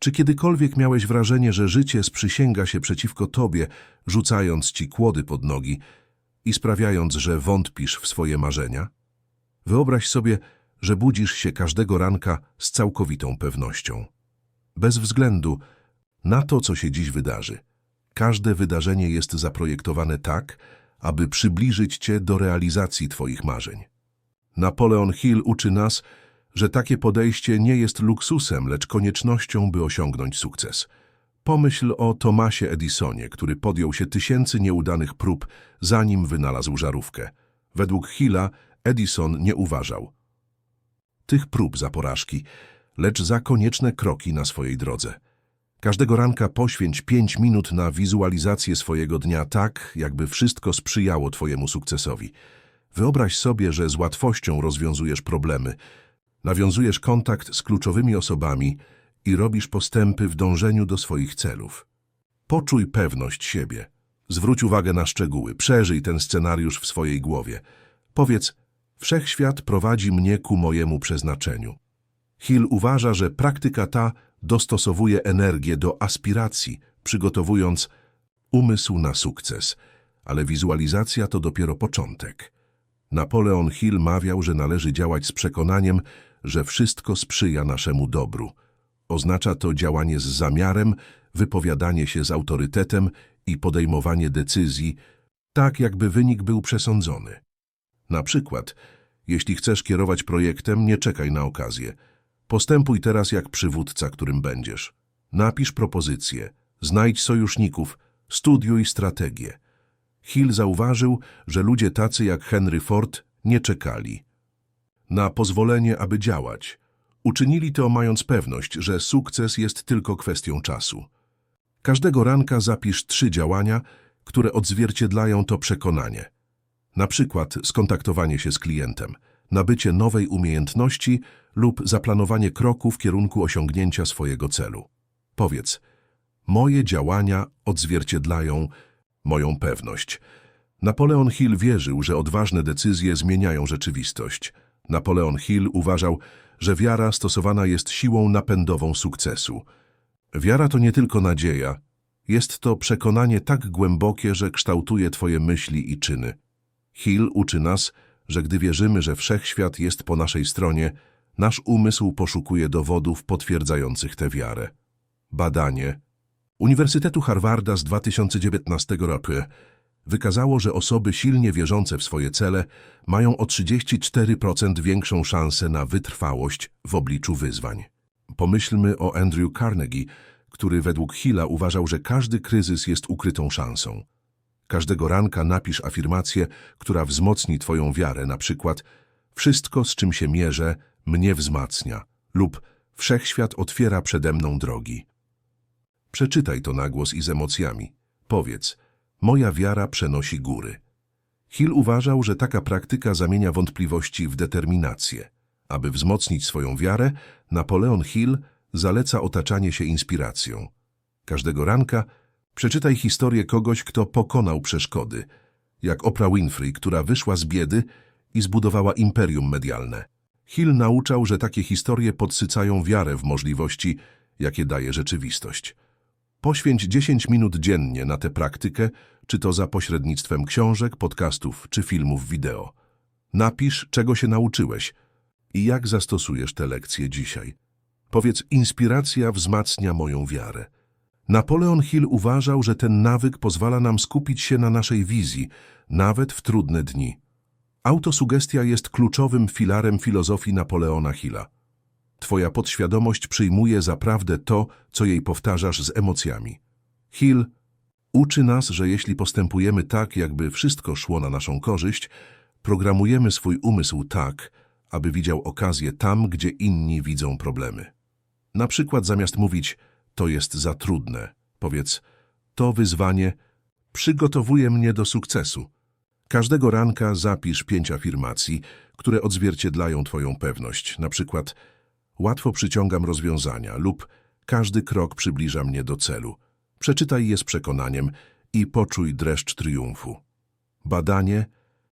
Czy kiedykolwiek miałeś wrażenie, że życie sprzysięga się przeciwko tobie, rzucając ci kłody pod nogi i sprawiając, że wątpisz w swoje marzenia? Wyobraź sobie, że budzisz się każdego ranka z całkowitą pewnością. Bez względu na to, co się dziś wydarzy. Każde wydarzenie jest zaprojektowane tak, aby przybliżyć cię do realizacji twoich marzeń. Napoleon Hill uczy nas, że takie podejście nie jest luksusem, lecz koniecznością, by osiągnąć sukces. Pomyśl o Thomasie Edisonie, który podjął się tysięcy nieudanych prób, zanim wynalazł żarówkę. Według Hilla Edison nie uważał tych prób za porażki, lecz za konieczne kroki na swojej drodze. Każdego ranka poświęć pięć minut na wizualizację swojego dnia tak, jakby wszystko sprzyjało Twojemu sukcesowi. Wyobraź sobie, że z łatwością rozwiązujesz problemy, nawiązujesz kontakt z kluczowymi osobami i robisz postępy w dążeniu do swoich celów. Poczuj pewność siebie. Zwróć uwagę na szczegóły, przeżyj ten scenariusz w swojej głowie. Powiedz, wszechświat prowadzi mnie ku mojemu przeznaczeniu. Hill uważa, że praktyka ta dostosowuje energię do aspiracji, przygotowując umysł na sukces, ale wizualizacja to dopiero początek. Napoleon Hill mawiał, że należy działać z przekonaniem, że wszystko sprzyja naszemu dobru. Oznacza to działanie z zamiarem, wypowiadanie się z autorytetem i podejmowanie decyzji, tak jakby wynik był przesądzony. Na przykład, jeśli chcesz kierować projektem, nie czekaj na okazję. Postępuj teraz jak przywódca, którym będziesz. Napisz propozycję, znajdź sojuszników, studiuj strategię. Hill zauważył, że ludzie tacy jak Henry Ford nie czekali na pozwolenie, aby działać. Uczynili to mając pewność, że sukces jest tylko kwestią czasu. Każdego ranka zapisz trzy działania, które odzwierciedlają to przekonanie. Na przykład skontaktowanie się z klientem, nabycie nowej umiejętności lub zaplanowanie kroku w kierunku osiągnięcia swojego celu. Powiedz, moje działania odzwierciedlają moją pewność. Napoleon Hill wierzył, że odważne decyzje zmieniają rzeczywistość. Napoleon Hill uważał, że wiara stosowana jest siłą napędową sukcesu. Wiara to nie tylko nadzieja, jest to przekonanie tak głębokie, że kształtuje Twoje myśli i czyny. Hill uczy nas, że gdy wierzymy, że wszechświat jest po naszej stronie, nasz umysł poszukuje dowodów potwierdzających tę wiarę. Badanie Uniwersytetu Harvarda z 2019 roku wykazało, że osoby silnie wierzące w swoje cele mają o 34% większą szansę na wytrwałość w obliczu wyzwań. Pomyślmy o Andrew Carnegie, który według Hilla uważał, że każdy kryzys jest ukrytą szansą. Każdego ranka napisz afirmację, która wzmocni Twoją wiarę, na przykład Wszystko, z czym się mierzę, mnie wzmacnia lub Wszechświat otwiera przede mną drogi. Przeczytaj to na głos i z emocjami. Powiedz, moja wiara przenosi góry. Hill uważał, że taka praktyka zamienia wątpliwości w determinację. Aby wzmocnić swoją wiarę, Napoleon Hill zaleca otaczanie się inspiracją. Każdego ranka przeczytaj historię kogoś, kto pokonał przeszkody, jak Oprah Winfrey, która wyszła z biedy i zbudowała imperium medialne. Hill nauczał, że takie historie podsycają wiarę w możliwości, jakie daje rzeczywistość. Poświęć 10 minut dziennie na tę praktykę, czy to za pośrednictwem książek, podcastów czy filmów wideo. Napisz, czego się nauczyłeś i jak zastosujesz te lekcje dzisiaj. Powiedz, inspiracja wzmacnia moją wiarę. Napoleon Hill uważał, że ten nawyk pozwala nam skupić się na naszej wizji, nawet w trudne dni. Autosugestia jest kluczowym filarem filozofii Napoleona Hilla. Twoja podświadomość przyjmuje za prawdę to, co jej powtarzasz z emocjami. Hill uczy nas, że jeśli postępujemy tak, jakby wszystko szło na naszą korzyść, programujemy swój umysł tak, aby widział okazję tam, gdzie inni widzą problemy. Na przykład zamiast mówić, to jest za trudne, powiedz, to wyzwanie przygotowuje mnie do sukcesu. Każdego ranka zapisz pięć afirmacji, które odzwierciedlają Twoją pewność, na przykład łatwo przyciągam rozwiązania lub każdy krok przybliża mnie do celu. Przeczytaj je z przekonaniem i poczuj dreszcz triumfu. Badanie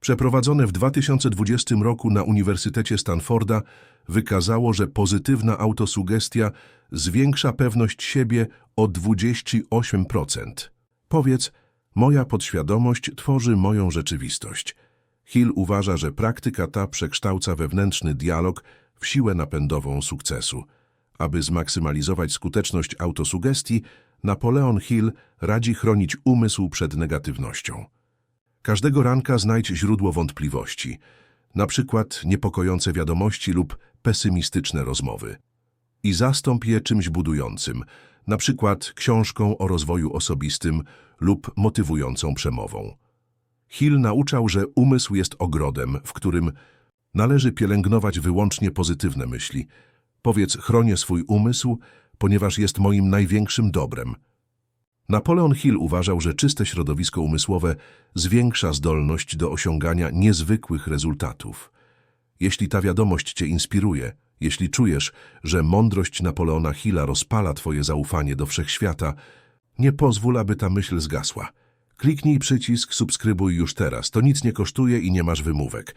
przeprowadzone w 2020 roku na Uniwersytecie Stanforda wykazało, że pozytywna autosugestia zwiększa pewność siebie o 28%. Powiedz, moja podświadomość tworzy moją rzeczywistość. Hill uważa, że praktyka ta przekształca wewnętrzny dialog siłę napędową sukcesu. Aby zmaksymalizować skuteczność autosugestii, Napoleon Hill radzi chronić umysł przed negatywnością. Każdego ranka znajdź źródło wątpliwości, na przykład niepokojące wiadomości lub pesymistyczne rozmowy. I zastąp je czymś budującym, na przykład książką o rozwoju osobistym lub motywującą przemową. Hill nauczał, że umysł jest ogrodem, w którym należy pielęgnować wyłącznie pozytywne myśli. Powiedz, chronię swój umysł, ponieważ jest moim największym dobrem. Napoleon Hill uważał, że czyste środowisko umysłowe zwiększa zdolność do osiągania niezwykłych rezultatów. Jeśli ta wiadomość Cię inspiruje, jeśli czujesz, że mądrość Napoleona Hilla rozpala Twoje zaufanie do wszechświata, nie pozwól, aby ta myśl zgasła. Kliknij przycisk subskrybuj już teraz, to nic nie kosztuje i nie masz wymówek.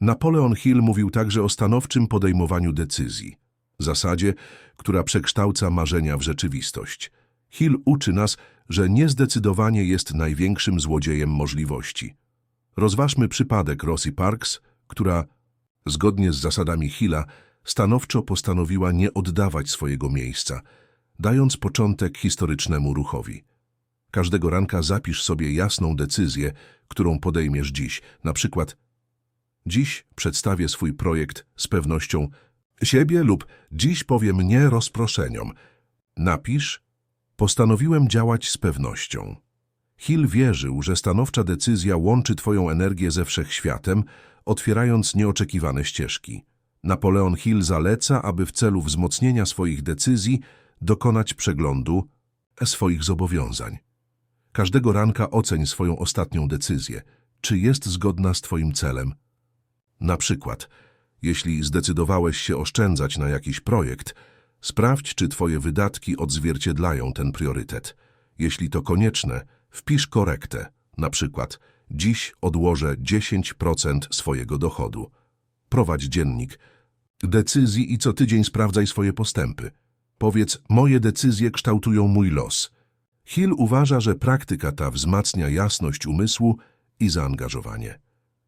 Napoleon Hill mówił także o stanowczym podejmowaniu decyzji, zasadzie, która przekształca marzenia w rzeczywistość. Hill uczy nas, że niezdecydowanie jest największym złodziejem możliwości. Rozważmy przypadek Rosie Parks, która, zgodnie z zasadami Hilla, stanowczo postanowiła nie oddawać swojego miejsca, dając początek historycznemu ruchowi. Każdego ranka zapisz sobie jasną decyzję, którą podejmiesz dziś. Na przykład, dziś przedstawię swój projekt z pewnością siebie lub dziś powiem nie rozproszeniom. Napisz, postanowiłem działać z pewnością. Hill wierzył, że stanowcza decyzja łączy Twoją energię ze wszechświatem, otwierając nieoczekiwane ścieżki. Napoleon Hill zaleca, aby w celu wzmocnienia swoich decyzji dokonać przeglądu swoich zobowiązań. Każdego ranka oceń swoją ostatnią decyzję, czy jest zgodna z Twoim celem. Na przykład, jeśli zdecydowałeś się oszczędzać na jakiś projekt, sprawdź, czy Twoje wydatki odzwierciedlają ten priorytet. Jeśli to konieczne, wpisz korektę, na przykład dziś odłożę 10% swojego dochodu. Prowadź dziennik decyzji i co tydzień sprawdzaj swoje postępy. Powiedz, moje decyzje kształtują mój los. Hill uważa, że praktyka ta wzmacnia jasność umysłu i zaangażowanie.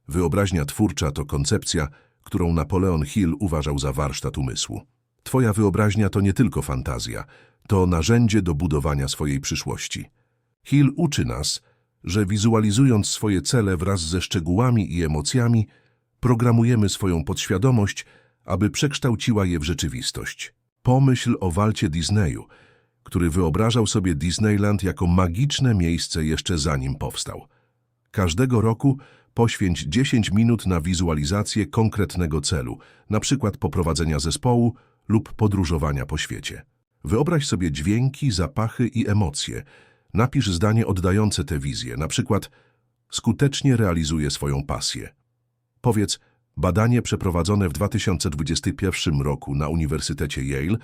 Wyobraźnia twórcza to koncepcja, którą Napoleon Hill uważał za warsztat umysłu. Twoja wyobraźnia to nie tylko fantazja, to narzędzie do budowania swojej przyszłości. Hill uczy nas, że wizualizując swoje cele wraz ze szczegółami i emocjami, programujemy swoją podświadomość, aby przekształciła je w rzeczywistość. Pomyśl o walcie Disneyu, który wyobrażał sobie Disneyland jako magiczne miejsce jeszcze zanim powstał. Każdego roku poświęć 10 minut na wizualizację konkretnego celu, przykład poprowadzenia zespołu lub podróżowania po świecie. Wyobraź sobie dźwięki, zapachy i emocje. Napisz zdanie oddające wizję, na przykład skutecznie realizuje swoją pasję. Powiedz, badanie przeprowadzone w 2021 roku na Uniwersytecie Yale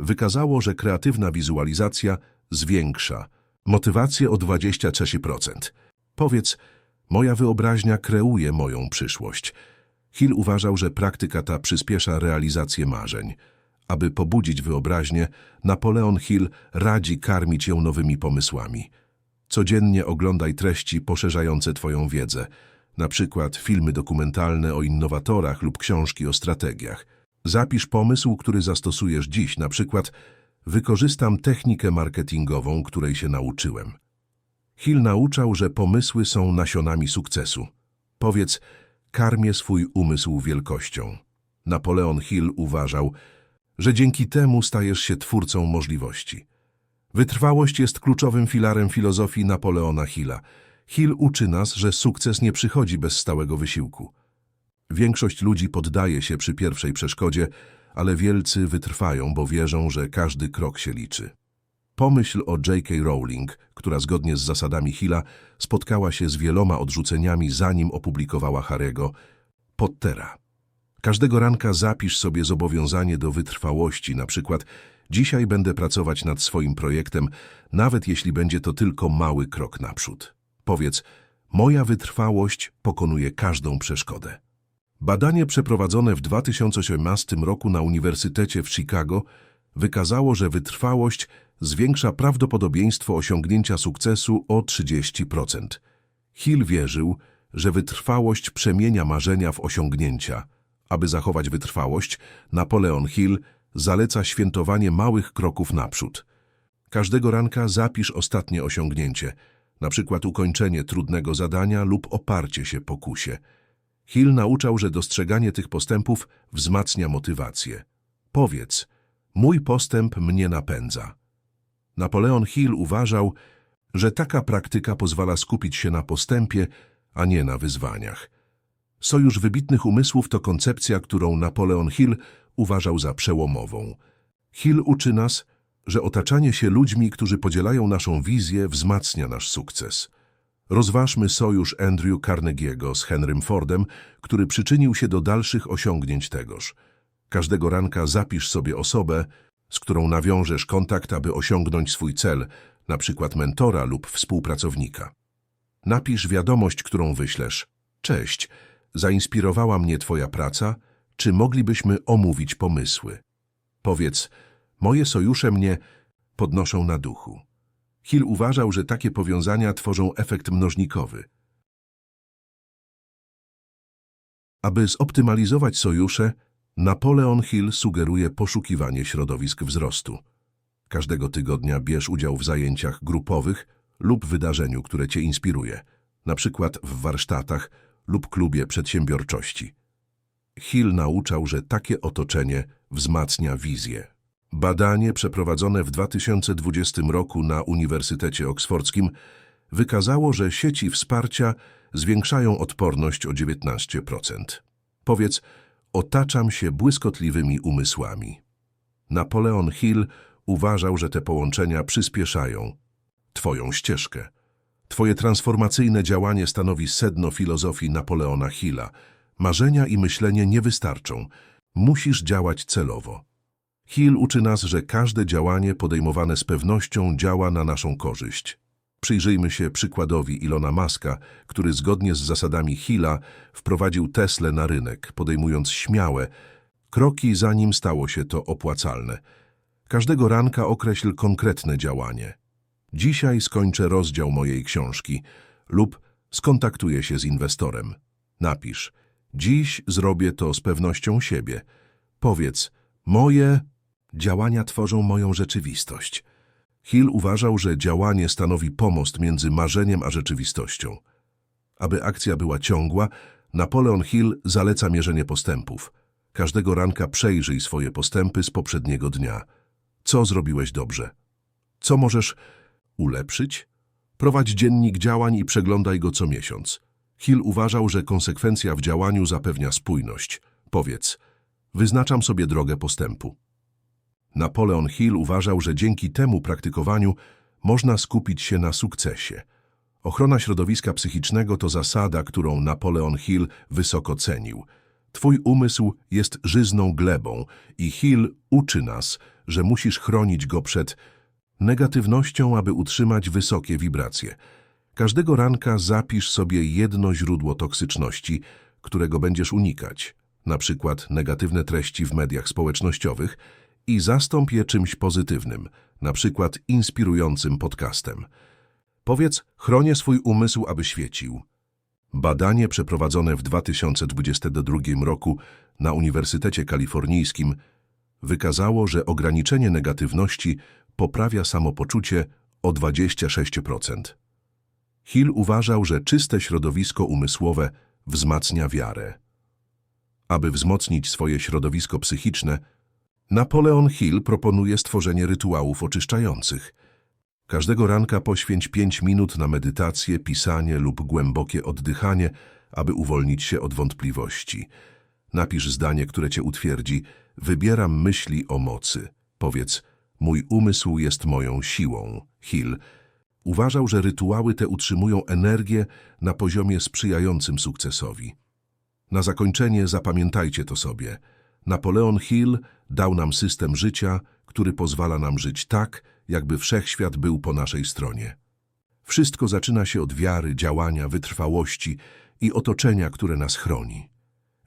wykazało, że kreatywna wizualizacja zwiększa motywację o 23%. Powiedz, moja wyobraźnia kreuje moją przyszłość. Hill uważał, że praktyka ta przyspiesza realizację marzeń. Aby pobudzić wyobraźnię, Napoleon Hill radzi karmić ją nowymi pomysłami. Codziennie oglądaj treści poszerzające Twoją wiedzę, na przykład filmy dokumentalne o innowatorach lub książki o strategiach. Zapisz pomysł, który zastosujesz dziś, na przykład wykorzystam technikę marketingową, której się nauczyłem. Hill nauczał, że pomysły są nasionami sukcesu. Powiedz, karmię swój umysł wielkością. Napoleon Hill uważał, że dzięki temu stajesz się twórcą możliwości. Wytrwałość jest kluczowym filarem filozofii Napoleona Hilla. Hill uczy nas, że sukces nie przychodzi bez stałego wysiłku. Większość ludzi poddaje się przy pierwszej przeszkodzie, ale wielcy wytrwają, bo wierzą, że każdy krok się liczy. Pomyśl o J.K. Rowling, która zgodnie z zasadami Hilla spotkała się z wieloma odrzuceniami, zanim opublikowała Harry'ego Pottera. Każdego ranka zapisz sobie zobowiązanie do wytrwałości, na przykład dzisiaj będę pracować nad swoim projektem, nawet jeśli będzie to tylko mały krok naprzód. Powiedz, moja wytrwałość pokonuje każdą przeszkodę. Badanie przeprowadzone w 2018 roku na Uniwersytecie w Chicago wykazało, że wytrwałość zwiększa prawdopodobieństwo osiągnięcia sukcesu o 30%. Hill wierzył, że wytrwałość przemienia marzenia w osiągnięcia. Aby zachować wytrwałość, Napoleon Hill zaleca świętowanie małych kroków naprzód. Każdego ranka zapisz ostatnie osiągnięcie, na przykład ukończenie trudnego zadania lub oparcie się pokusie. Hill nauczał, że dostrzeganie tych postępów wzmacnia motywację. Powiedz, mój postęp mnie napędza. Napoleon Hill uważał, że taka praktyka pozwala skupić się na postępie, a nie na wyzwaniach. Sojusz wybitnych umysłów to koncepcja, którą Napoleon Hill uważał za przełomową. Hill uczy nas, że otaczanie się ludźmi, którzy podzielają naszą wizję, wzmacnia nasz sukces. Rozważmy sojusz Andrew Carnegie'ego z Henrym Fordem, który przyczynił się do dalszych osiągnięć tegoż. Każdego ranka zapisz sobie osobę, z którą nawiążesz kontakt, aby osiągnąć swój cel, na przykład mentora lub współpracownika. Napisz wiadomość, którą wyślesz. Cześć, zainspirowała mnie Twoja praca, czy moglibyśmy omówić pomysły? Powiedz, moje sojusze mnie podnoszą na duchu. Hill uważał, że takie powiązania tworzą efekt mnożnikowy. Aby zoptymalizować sojusze, Napoleon Hill sugeruje poszukiwanie środowisk wzrostu. Każdego tygodnia bierz udział w zajęciach grupowych lub wydarzeniu, które Cię inspiruje, na przykład w warsztatach lub klubie przedsiębiorczości. Hill nauczał, że takie otoczenie wzmacnia wizję. Badanie przeprowadzone w 2020 roku na Uniwersytecie Oksfordzkim wykazało, że sieci wsparcia zwiększają odporność o 19%. Powiedz, otaczam się błyskotliwymi umysłami. Napoleon Hill uważał, że te połączenia przyspieszają Twoją ścieżkę. Twoje transformacyjne działanie stanowi sedno filozofii Napoleona Hilla. Marzenia i myślenie nie wystarczą. Musisz działać celowo. Hill uczy nas, że każde działanie podejmowane z pewnością działa na naszą korzyść. Przyjrzyjmy się przykładowi Ilona Maska, który zgodnie z zasadami Hilla wprowadził Teslę na rynek, podejmując śmiałe kroki, zanim stało się to opłacalne. Każdego ranka określ konkretne działanie. Dzisiaj skończę rozdział mojej książki lub skontaktuję się z inwestorem. Napisz, dziś zrobię to z pewnością siebie. Powiedz, moje działania tworzą moją rzeczywistość. Hill uważał, że działanie stanowi pomost między marzeniem a rzeczywistością. Aby akcja była ciągła, Napoleon Hill zaleca mierzenie postępów. Każdego ranka przejrzyj swoje postępy z poprzedniego dnia. Co zrobiłeś dobrze? Co możesz ulepszyć? Prowadź dziennik działań i przeglądaj go co miesiąc. Hill uważał, że konsekwencja w działaniu zapewnia spójność. Powiedz, wyznaczam sobie drogę postępu. Napoleon Hill uważał, że dzięki temu praktykowaniu można skupić się na sukcesie. Ochrona środowiska psychicznego to zasada, którą Napoleon Hill wysoko cenił. Twój umysł jest żyzną glebą i Hill uczy nas, że musisz chronić go przed negatywnością, aby utrzymać wysokie wibracje. Każdego ranka zapisz sobie jedno źródło toksyczności, którego będziesz unikać, na przykład negatywne treści w mediach społecznościowych i zastąp je czymś pozytywnym, na przykład inspirującym podcastem. Powiedz, chronię swój umysł, aby świecił. Badanie przeprowadzone w 2022 roku na Uniwersytecie Kalifornijskim wykazało, że ograniczenie negatywności poprawia samopoczucie o 26%. Hill uważał, że czyste środowisko umysłowe wzmacnia wiarę. Aby wzmocnić swoje środowisko psychiczne, Napoleon Hill proponuje stworzenie rytuałów oczyszczających. Każdego ranka poświęć 5 minut na medytację, pisanie lub głębokie oddychanie, aby uwolnić się od wątpliwości. Napisz zdanie, które cię utwierdzi. Wybieram myśli o mocy. Powiedz, mój umysł jest moją siłą. Hill uważał, że rytuały te utrzymują energię na poziomie sprzyjającym sukcesowi. Na zakończenie zapamiętajcie to sobie. Napoleon Hill dał nam system życia, który pozwala nam żyć tak, jakby wszechświat był po naszej stronie. Wszystko zaczyna się od wiary, działania, wytrwałości i otoczenia, które nas chroni.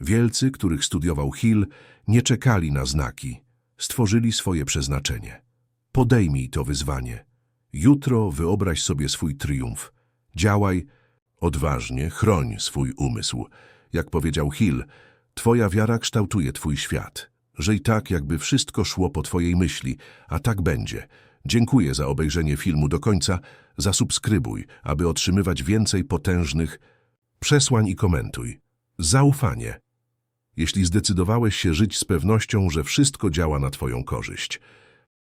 Wielcy, których studiował Hill, nie czekali na znaki. stworzyli swoje przeznaczenie. Podejmij to wyzwanie. Jutro wyobraź sobie swój triumf. Działaj odważnie, chroń swój umysł. Jak powiedział Hill, twoja wiara kształtuje twój świat. Żyj tak, jakby wszystko szło po twojej myśli, a tak będzie. Dziękuję za obejrzenie filmu do końca. Zasubskrybuj, aby otrzymywać więcej potężnych przesłań i komentuj. Zaufanie. Jeśli zdecydowałeś się żyć z pewnością, że wszystko działa na twoją korzyść.